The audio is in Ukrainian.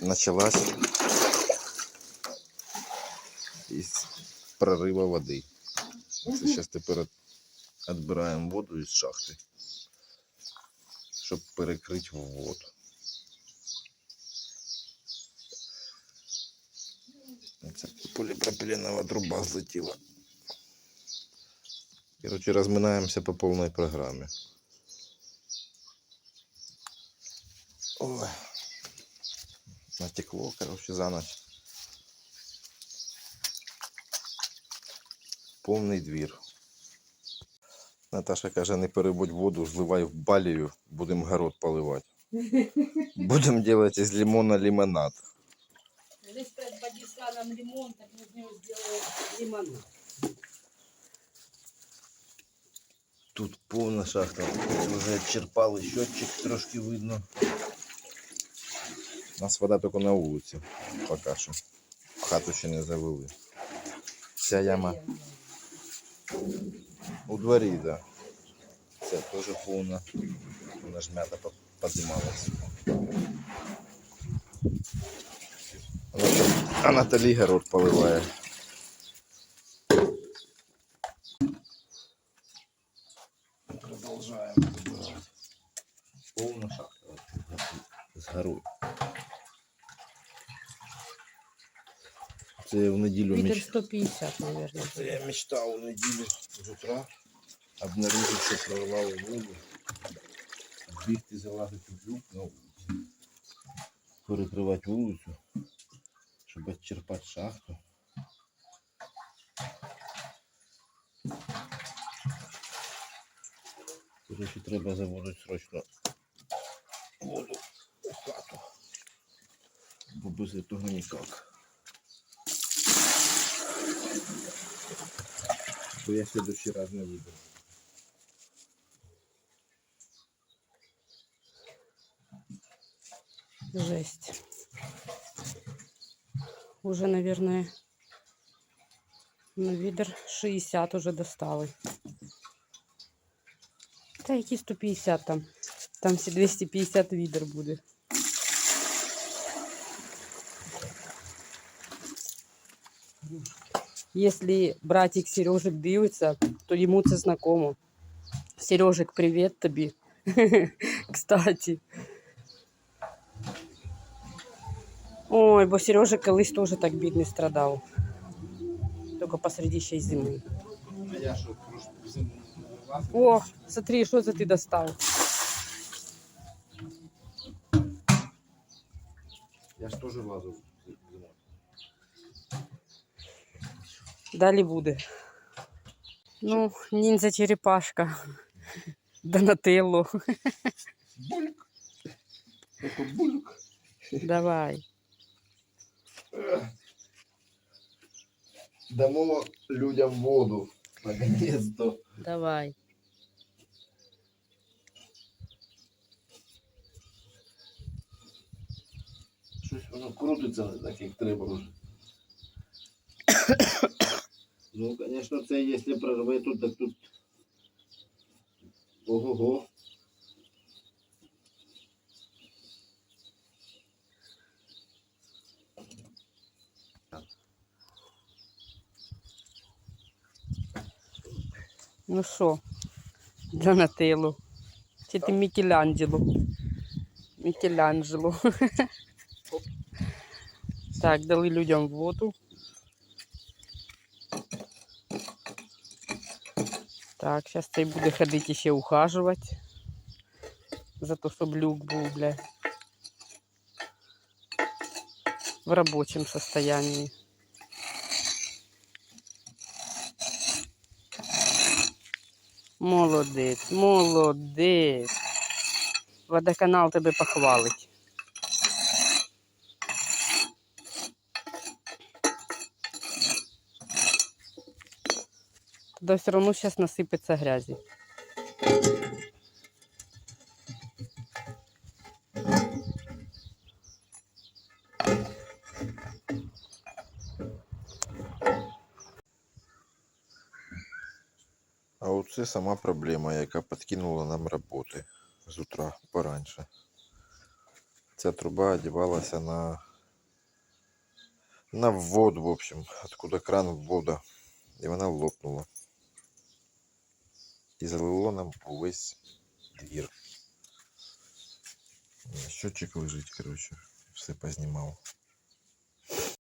началась із прорива води. Це зараз тепер відбираємо воду із шахти, щоб перекрити воду. Це поліпропіленова труба злетіла. Короче, розминаємося по повній програмі. Ой. Натекло, короче, за ночь. Повний двір. Наташа каже, не перебудь воду, зливай в балію, будемо город поливати. Будемо робити з лимона лимонад. Здесь перед Бадисланом лимон, так мы из него сделаем лимонад. Тут повна шахта. Вже черпали щотчик, трошки видно. У нас вода тільки на вулиці. Поки що. Хату ще не завели. Вся яма у дворі, так. Да. Це теж повна. Вона ж м'ята по- піднімалась. А Наталі город поливає. Продолжаем забирать. Полная шахта. З горою. Це в неділю міч... 150, наверное. Це я мечтав у неділю з утра обнаружив, що прорвало воду. Бігти залазити в люк на. Перекривати вулицю, щоб відчерпати шахту. Короче, треба заводити срочно воду у хату. Бо без цього ніяк. Бо я в следующий раз не виберу. Жесть. Уже, наверное, на відер 60 уже достали. Та які 150 там? Там всі 250 відер буде. Если братик Сережик дивиться, то йому це знакомо. Сережик, привіт тобі. Кстати. Ой, бо Сережа колись теж так бідний страдав. Тільки посреди ще й зими. А я що, трошки зиму вилазив? О, смотри, що це ти достав? Я ж теж лазив Далі буде. Ну, ніндзя черепашка. Донателло. Бульк. Это бульк. Давай. Дамо людям воду. Наконец-то. Давай. Щось воно крутиться не так, як треба вже. Ну, звісно, це якщо прорве тут, так тут. Ого-го. Ну що, Донателло. Чи ти Мікеланджело? Мікеланджело. Так, дали людям воду. Так, зараз цей буде ходити ще ухажувати. За те, щоб люк був, бля. В робочем состоянии. Молодець, молодець. Водоканал тебе похвалить. Туда все равно сейчас насыпется грязи. А оце сама проблема, яка підкинула нам роботи з утра пораньше. Ця труба одівалася на на воду, в общем, откуда кран вода. І вона лопнула. І залило нам увесь двір. Щотчик лежить, короче, все познімав.